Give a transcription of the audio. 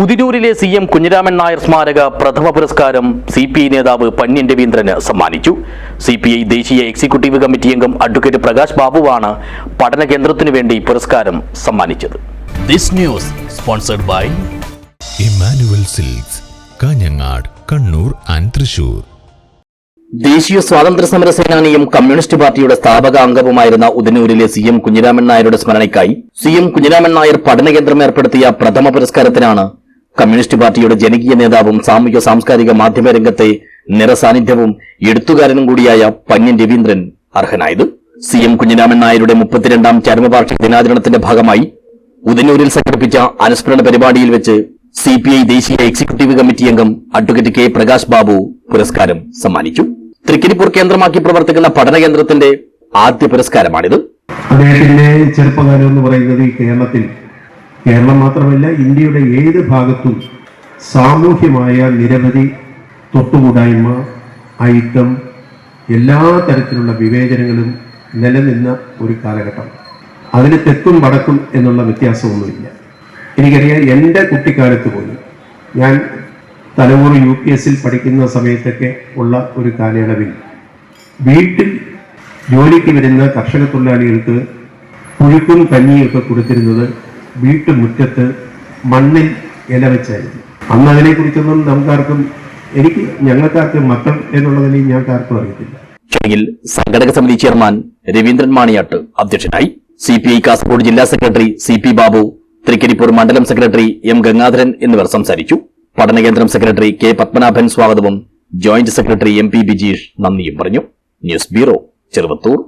ഉദിനൂരിലെ C M Kunhiraman Nair സ്മാരക പ്രഥമ പുരസ്കാരം സി പി ഐ നേതാവ് പന്ന്യൻ രവീന്ദ്രന് സമ്മാനിച്ചു. സി പി ഐ ദേശീയ എക്സിക്യൂട്ടീവ് കമ്മിറ്റി അംഗം അഡ്വക്കേറ്റ് പ്രകാശ് ബാബുവാണ് പഠന കേന്ദ്രത്തിനു വേണ്ടി പുരസ്കാരം സമ്മാനിച്ചത്. This news sponsored by Emmanuel silks Kanhangad Kannur and Thrissur. ദേശീയ സ്വാതന്ത്ര്യ സമര സേനാനിയും കമ്മ്യൂണിസ്റ്റ് പാർട്ടിയുടെ സ്ഥാപക അംഗവുമായിരുന്ന ഉദനൂരിലെ സി എം കുഞ്ഞിരാമൻ നായരുടെ സ്മരണയ്ക്കായി സി എം കുഞ്ഞിരാമൻ നായർ പഠന കേന്ദ്രം ഏർപ്പെടുത്തിയ പ്രഥമ പുരസ്കാരത്തിനാണ് കമ്മ്യൂണിസ്റ്റ് പാർട്ടിയുടെ ജനകീയ നേതാവും സാമൂഹ്യ സാംസ്കാരിക മാധ്യമ രംഗത്തെ നിറസാന്നിധ്യവും എഴുത്തുകാരനും കൂടിയായ പന്യൻ രവീന്ദ്രൻ അർഹനായത്. സി എം കുഞ്ഞിരാമൻ നായരുടെ മുപ്പത്തിരണ്ടാം ചരമവാർഷിക ദിനാചരണത്തിന്റെ ഭാഗമായി ഉദനൂരിൽ സംഘടിപ്പിച്ച അനുസ്മരണ പരിപാടിയിൽ വെച്ച് സി പി ഐ ദേശീയ എക്സിക്യൂട്ടീവ് കമ്മിറ്റി അംഗം അഡ്വക്കേറ്റ് കെ പ്രകാശ് ബാബു പുരസ്കാരം സമ്മാനിച്ചു. തൃക്കരിപ്പൂർ കേന്ദ്രമാക്കി പ്രവർത്തിക്കുന്ന പഠന കേന്ദ്രത്തിന്റെ ആദ്യ പുരസ്കാരമാണിത്. അദ്ദേഹത്തിന്റെ ചെറുപ്പകാലം എന്ന് പറയുന്നത് ഈ കേരളത്തിൽ കേരളം മാത്രമല്ല ഇന്ത്യയുടെ ഏത് ഭാഗത്തും സാമൂഹ്യമായ നിരവധി തൊട്ടുകൂടായ്മ അയിത്തം എല്ലാ തരത്തിലുള്ള വിവേചനങ്ങളും നിലനിന്ന ഒരു കാലഘട്ടം. അതിന് തെക്കും വടക്കും എന്നുള്ള വ്യത്യാസമൊന്നുമില്ല. എനിക്കറിയാം എന്റെ കുട്ടിക്കാലത്ത് പോലും ഞാൻ തലമുറ യു പി എസിൽ പഠിക്കുന്ന സമയത്തൊക്കെ ഉള്ള ഒരു കാലയളവിൽ വീട്ടിൽ ജോലിക്ക് വരുന്ന കർഷക തൊഴിലാളികൾക്ക് പുഴുക്കും കഞ്ഞിയൊക്കെ കൊടുത്തിരുന്നത് വീട്ടുമുറ്റത്ത് മണ്ണിൽ ഇല വെച്ചായിരുന്നു. അന്ന് അതിനെക്കുറിച്ചൊന്നും നമുക്കാർക്കും എനിക്ക് ഞങ്ങൾക്കാർക്കും മക്കൾ ഞാൻ ഞങ്ങൾക്കാർക്കും അറിയത്തില്ല. ചടങ്ങിൽ സംഘടക സമിതി ചെയർമാൻ രവീന്ദ്രൻ മാണിയാട്ട് അധ്യക്ഷനായി സി പി ഐ കാസർഗോഡ് ജില്ലാ secretary C P Babu Trikaripur മണ്ഡലം സെക്രട്ടറി എം ഗംഗാധരൻ എന്നിവർ സംസാരിച്ചു. പഠനകേന്ദ്രം സെക്രട്ടറി കെ പത്മനാഭൻ സ്വാഗതവും joint secretary M P Bijeesh നന്ദിയും പറഞ്ഞു. News bureau Cheruvathur.